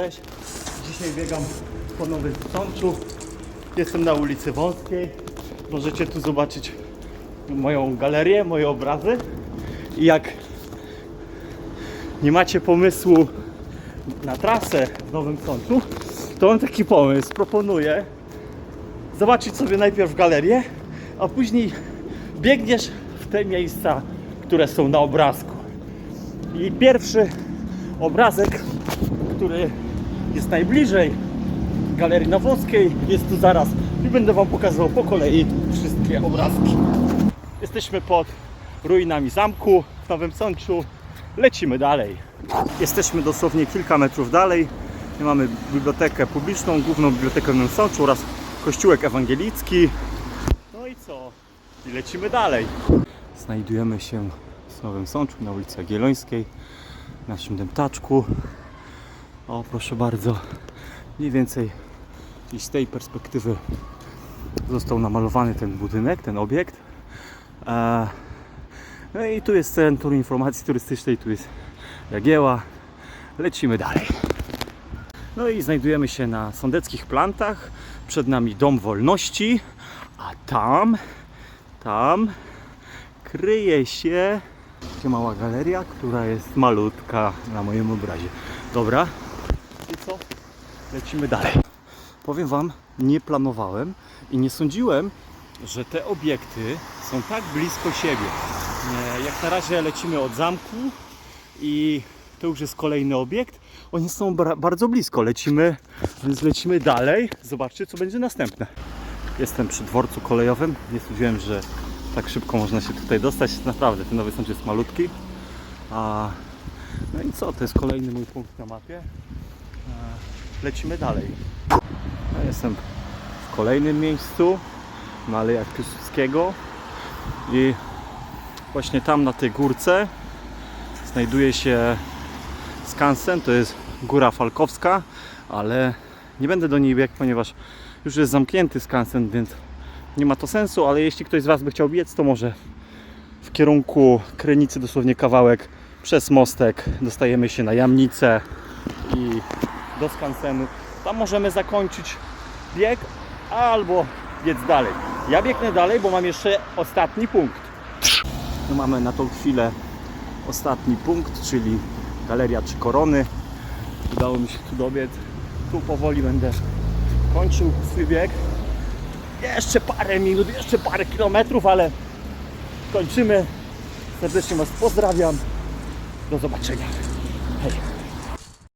Cześć, dzisiaj biegam po Nowym Sączu. Jestem na ulicy Wąskiej. Możecie tu zobaczyć moją galerię, moje obrazy. I jak nie macie pomysłu na trasę w Nowym Sączu, to mam taki pomysł. Proponuję zobaczyć sobie najpierw galerię, a później biegniesz w te miejsca, które są na obrazku. I pierwszy obrazek, który jest najbliżej Galerii Nawłockiej, jest tu zaraz i będę Wam pokazywał po kolei wszystkie obrazki. Jesteśmy pod ruinami zamku w Nowym Sączu. Lecimy dalej. Jesteśmy dosłownie kilka metrów dalej. My mamy bibliotekę publiczną, główną bibliotekę w Nowym Sączu oraz kościółek ewangelicki. No i co? I lecimy dalej. Znajdujemy się w Nowym Sączu na ulicy Jagiellońskiej, w naszym dętaczku. O, proszę bardzo, mniej więcej z tej perspektywy został namalowany ten budynek, ten obiekt. E, No i tu jest Centrum Informacji Turystycznej, tu jest Jagieła. Lecimy dalej. No i znajdujemy się na sądeckich plantach. Przed nami Dom Wolności, a tam, tam kryje się mała galeria, która jest malutka na moim obrazie. Dobra, co? Lecimy dalej. Powiem Wam, nie planowałem i nie sądziłem, że te obiekty są tak blisko siebie. Jak na razie lecimy od zamku i to już jest kolejny obiekt. Oni są bardzo blisko. Lecimy, więc lecimy dalej. Zobaczcie, co będzie następne. Jestem przy dworcu kolejowym. Nie sądziłem, że tak szybko można się tutaj dostać. Naprawdę, ten Nowy Sącz jest malutki. A, no i co, to jest kolejny mój punkt na mapie. E, Lecimy dalej. Ja jestem w kolejnym miejscu na Alejach Piłsudskiego i właśnie tam na tej górce znajduje się skansen, to jest Góra Falkowska, ale nie będę do niej biegł, ponieważ już jest zamknięty skansen, więc nie ma to sensu, ale jeśli ktoś z Was by chciał biec, to może w kierunku Krynicy dosłownie kawałek przez mostek dostajemy się na Jamnicę i do skansenu. Tam możemy zakończyć bieg albo biec dalej. Ja biegnę dalej, bo mam jeszcze ostatni punkt. No mamy na tą chwilę ostatni punkt, czyli Galeria Trzy Korony. Udało mi się tu dobiec. Tu powoli będę kończył swój bieg. Jeszcze parę minut, jeszcze parę kilometrów, ale kończymy. Serdecznie Was pozdrawiam. Do zobaczenia. Hej.